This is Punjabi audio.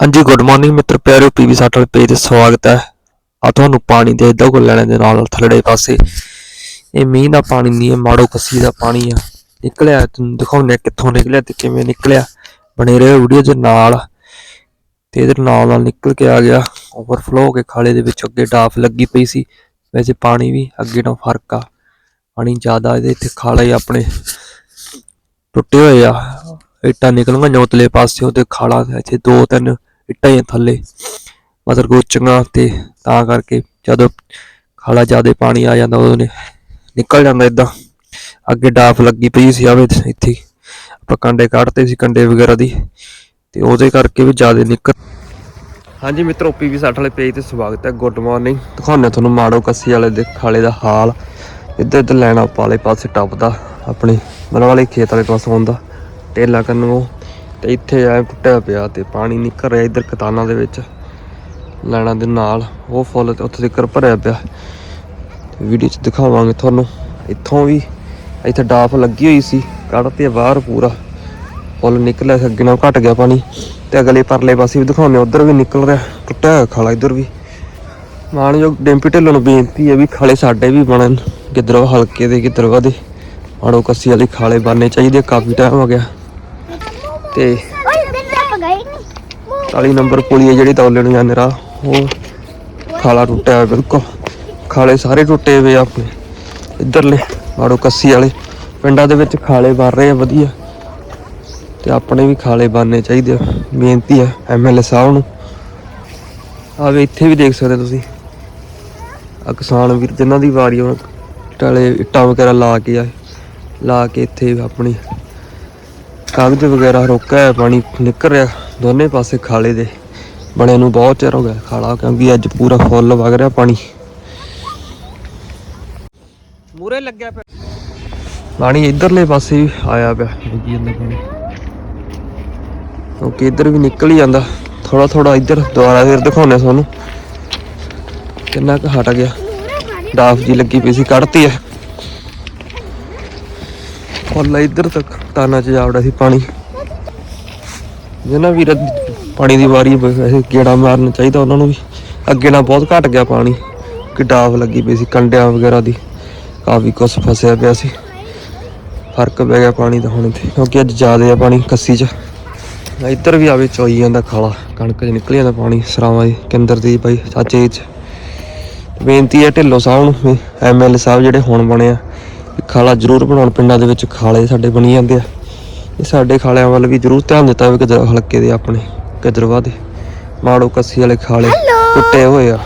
ਹਾਂਜੀ ਗੁੱਡ ਮਾਰਨਿੰਗ ਮਿੱਤਰ ਪਿਆਰਿਓ ਪੀਵੀ ਸਾਟ ਵਾਲੇ ਪੇਜ ਤੇ ਸਵਾਗਤ ਹੈ। ਆ ਤੁਹਾਨੂੰ ਪਾਣੀ ਦੇ ਇਦਾਂ ਕੋ ਲੈਣੇ ਦੇ ਨਾਲ ਥੱਲੜੇ ਪਾਸੇ। ਇਹ ਮੀਂਹ ਦਾ ਪਾਣੀ ਨਹੀਂ ਇਹ ਮਾੜੋ ਕੱਸੀ ਦਾ ਪਾਣੀ ਆ। ਨਿਕਲਿਆ, ਤੁਹਾਨੂੰ ਦਿਖਾਉਂਦੇ ਹਾਂ ਕਿੱਥੋਂ ਨਿਕਲਿਆ ਤੇ ਕਿਵੇਂ ਨਿਕਲਿਆ। ਬਣੇ ਰਹੇ ਵੀਡੀਓ ਦੇ ਨਾਲ। ਤੇ ਇਹਦੇ ਨਾਲ ਨਾਲ ਨਿਕਲ ਕੇ ਆ ਗਿਆ। ਓਵਰਫਲੋ ਹੋ ਕੇ ਖਾਲੇ ਦੇ ਵਿੱਚ ਅੱਗੇ ਡਾਫ ਲੱਗੀ ਪਈ ਸੀ। ਵੈਸੇ ਪਾਣੀ ਵੀ ਅੱਗੇ ਤੋਂ ਫ਼ਰਕ ਆ। ਪਾਣੀ ਜ਼ਿਆਦਾ ਇਹਦੇ ਇੱਥੇ ਖਾਲੇ ਆਪਣੇ ਟੁੱਟੇ ਹੋਏ ਆ। ਇੱਟਾਂ ਨਿਕਲਣਗੀਆਂ ਜੋਤਲੇ ਪਾਸੇ, ਉਹਦੇ ਖਾਲਾ ਇੱਥੇ ਦੋ ਤਿੰਨ ਇੱਟਾਂ ਹੀ ਥੱਲੇ। ਮਤਲਬ ਗੋਚੀਆਂ ਤੇ ਤਾਂ ਕਰਕੇ ਜਦੋਂ ਖਾਲਾ ਜ਼ਿਆਦਾ ਪਾਣੀ ਆ ਜਾਂਦਾ, ਉਦੋਂ ਨਿਕਲ ਜਾਂਦਾ ਇਦਾਂ। ਅੱਗੇ ਡਾਫ ਲੱਗੀ ਪਈ ਸੀ ਆਵੇ ਇੱਥੇ। ਆਪਾਂ ਕੰਡੇ ਕੱਢਤੇ ਸੀ ਕੰਡੇ ਵਗੈਰਾ ਦੀ ਤੇ ਉਹਦੇ ਕਰਕੇ ਵੀ ਜ਼ਿਆਦਾ ਨਿਕਲ ਹਾਂਜੀ ਮਿੱਤਰੋ ਪੀਵੀ 60 ਵਾਲੇ ਪੇਜ ਤੇ ਸਵਾਗਤ ਹੈ, ਗੁੱਡ ਮਾਰਨਿੰਗ। ਦਿਖਾਉਂਦੇ ਤੁਹਾਨੂੰ ਮਾੜੋ ਕੱਸੀ ਵਾਲੇ ਦੇ ਖਾਲੇ ਦਾ ਹਾਲ। ਇੱਧਰ ਇੱਧਰ ਲੈਣਾ ਪਾਲੇ ਪਾਸੇ ਟੱਪਦਾ ਆਪਣੇ ਮਨ ਵਾਲੇ ਖੇਤ ਵਾਲੇ ਪਾਸੋਂ ਆਉਂਦਾ। ਟੇਲਾ ਕੰਨੋਂ ਤੇ ਇੱਥੇ ਐ ਟੁੱਟਿਆ ਪਿਆ ਤੇ ਪਾਣੀ ਨਿਕਲ ਰਿਹਾ ਇੱਧਰ ਕਤਾਨਾਂ ਦੇ ਵਿੱਚ। ਲੈਣਾ ਦੇ ਨਾਲ ਉਹ ਫੁੱਲ ਉੱਥੇ ਤੱਕ ਭਰਿਆ ਪਿਆ। ਵੀਡੀਓ 'ਚ ਦਿਖਾਵਾਂਗੇ ਤੁਹਾਨੂੰ। ਇੱਥੋਂ ਵੀ ਇੱਥੇ ਡਾਫ ਲੱਗੀ ਹੋਈ ਸੀ ਕੱਢਤੇ ਬਾਹਰ ਪੂਰਾ। ਫੁੱਲ ਨਿਕਲਿਆ ਸੀ, ਅੱਗੇ ਨਾਲ ਘਟ ਗਿਆ ਪਾਣੀ। ਤੇ ਅਗਲੇ ਪਰਲੇ ਪਾਸੇ ਵੀ ਦਿਖਾਉਂਦੇ ਉਧਰ ਵੀ ਨਿਕਲ ਰਿਹਾ ਟੁੱਟਿਆ ਹੋਇਆ ਖਾਲਾ ਇੱਧਰ ਵੀ। ਮਾਨਯੋਗ ਡੈਂਪੀ ਢਿੱਲੋਂ ਨੂੰ ਬੇਨਤੀ ਹੈ ਵੀ ਖਾਲੇ ਸਾਡੇ ਵੀ ਬਣਨ ਕਿਧਰੋਂ ਹਲਕੇ ਦੇ ਕਿਧਰ ਦੇ। ਮਾੜੋ ਕੱਸੀ ਵਾਲੀ ਖਾਲੇ ਬਣਨੇ ਚਾਹੀਦੇ ਕਾਫੀ ਟਾਈਮ ਹੋ ਗਿਆ। ਤੇ ਓਏ ਇੱਧਰ ਆਪਾਂ ਗਏ ਨਹੀਂ 40 ਨੰਬਰ ਪੁਲੀ ਹੈ ਜਿਹੜੀ ਤੌਲੇ ਨੂੰ ਜਾਂਦੇ ਰਾਹ ਉਹ ਖਾਲਾ ਟੁੱਟਿਆ ਹੋਇਆ ਬਿਲਕੁਲ। ਖਾਲੇ ਸਾਰੇ ਟੁੱਟੇ ਹੋਏ ਆ ਆਪਣੇ। ਇੱਧਰਲੇ ਮਾੜੋ ਕੱਸੀ ਵਾਲੇ। ਪਿੰਡਾਂ ਦੇ ਵਿੱਚ ਖਾਲੇ ਬਣ ਰਹੇ ਆ ਵਧੀਆ। ਤੇ ਆਪਣੇ ਵੀ ਖਾਲੇ ਬਣਨੇ ਚਾਹੀਦੇ ਆ। ਬੇਨਤੀ ਹੈ ਐਮਐਲਏ ਸਾਹਿਬ ਨੂੰ। ਆਵੇ ਇੱਥੇ ਵੀ ਦੇਖ ਸਕਦੇ ਤੁਸੀਂ। ਆ ਕਿਸਾਨ ਵੀਰ ਜਿਨ੍ਹਾਂ ਦੀ ਵਾਰੀ ਉਹ ਟਾਲੇ ਇੱਟਾਂ ਵਗੈਰਾ ਲਾ ਕੇ ਆਏ। ਲਾ ਕੇ ਇੱਥੇ ਆਪਣੀ ਕਾਗਜ਼ ਵਗੈਰਾ ਰੋਕਿਆ ਹੈ ਪਾਣੀ ਨਿਕਲ ਰਿਹਾ ਦੋਨੇ ਪਾਸੇ ਖਾਲੇ ਦੇ। ਬਣੇ ਨੂੰ ਬਹੁਤ ਚਿਰ ਹੋ ਗਿਆ ਖਾਲਾ ਕਿਉਂਕਿ ਅੱਜ ਪੂਰਾ ਫੁੱਲ ਵਗ ਰਿਹਾ ਪਾਣੀ। ਮੂਰੇ ਲੱਗਿਆ ਪਿਆ। ਪਾਣੀ ਇਧਰਲੇ ਪਾਸੇ ਵੀ ਆਇਆ ਪਿਆ ਲੱਗੀ ਜਾਂਦਾ ਪਾਣੀ। ਕਿਉਂਕਿ ਇੱਧਰ ਵੀ ਨਿਕਲ ਹੀ ਜਾਂਦਾ। ਥੋੜਾ ਥੋੜਾ ਇੱਧਰ ਦੁਬਾਰਾ ਫਿਰ ਦਿਖਾਉਣੇ ਤੁਹਾਨੂੰ। ਕਿੰਨਾ ਕੁ ਹਟ ਗਿਆ। ਡਾਫ ਜੀ ਲੱਗੀ ਪਈ ਸੀ ਕੱਢਤੀ ਐ ਫੁੱਲ ਇੱਧਰ ਤੱਕ, ਤਾਨਾ ਚ ਜਾਵੜਾ ਸੀ ਪਾਣੀ। ਜਿਹਨਾਂ ਵੀਰ ਪਾਣੀ ਦੀ ਵਾਰੀ ਵੈਸੇ ਗੇੜਾ ਮਾਰਨਾ ਚਾਹੀਦਾ ਉਹਨਾਂ ਨੂੰ ਵੀ। ਅੱਗੇ ਨਾਲ ਬਹੁਤ ਘਟ ਗਿਆ ਪਾਣੀ। ਕਿ ਲੱਗੀ ਪਈ ਸੀ, ਕੰਡਿਆਂ ਵਗੈਰਾ ਦੀ। ਕਾਫੀ ਕੁਛ ਫਸਿਆ ਪਿਆ ਸੀ। ਫ਼ਰਕ ਪੈ ਗਿਆ ਪਾਣੀ ਦਾ ਹੁਣ ਇੱਥੇ, ਕਿਉਂਕਿ ਅੱਜ ਜ਼ਿਆਦਾ ਆ ਪਾਣੀ ਕੱਸੀ ਚ। ਇੱਧਰ ਵੀ ਆਵੇ ਚੋਈ ਜਾਂਦਾ ਖਾਲਾ। ਕਣਕ ਚ ਨਿਕਲ ਜਾਂਦਾ ਪਾਣੀ, ਸਰਾਵਾਂ ਦੀ ਕੇਂਦਰ ਦੀ ਬਾਈ ਚਾਚੇ ਚ। ਬੇਨਤੀ ਹੈ ਢਿੱਲੋਂ ਸਾਹਿਬ ਨੂੰ ਐਮਐਲਏ ਸਾਹਿਬ ਜਿਹੜੇ ਹੁਣ ਬਣੇ ਆ। ਖਾਲਾ ਜ਼ਰੂਰ ਬਣਾਉਣ ਪਿੰਡਾਂ ਦੇ ਵਿੱਚ ਖਾਲੇ ਸਾਡੇ ਬਣੀ ਜਾਂਦੇ ਆ। ਇਹ ਸਾਡੇ ਖਾਲਿਆਂ ਵੱਲ ਵੀ ਜ਼ਰੂਰ ਧਿਆਨ ਦਿੱਤਾ ਵੀ ਕਿਧਰ ਹਲਕੇ ਦੇ ਆਪਣੇ ਕਿਧਰਵਾ ਦੇ। ਮਾੜੋ ਕੱਸੀ ਵਾਲੇ ਖਾਲੇ ਟੁੱਟੇ ਹੋਏ ਆ।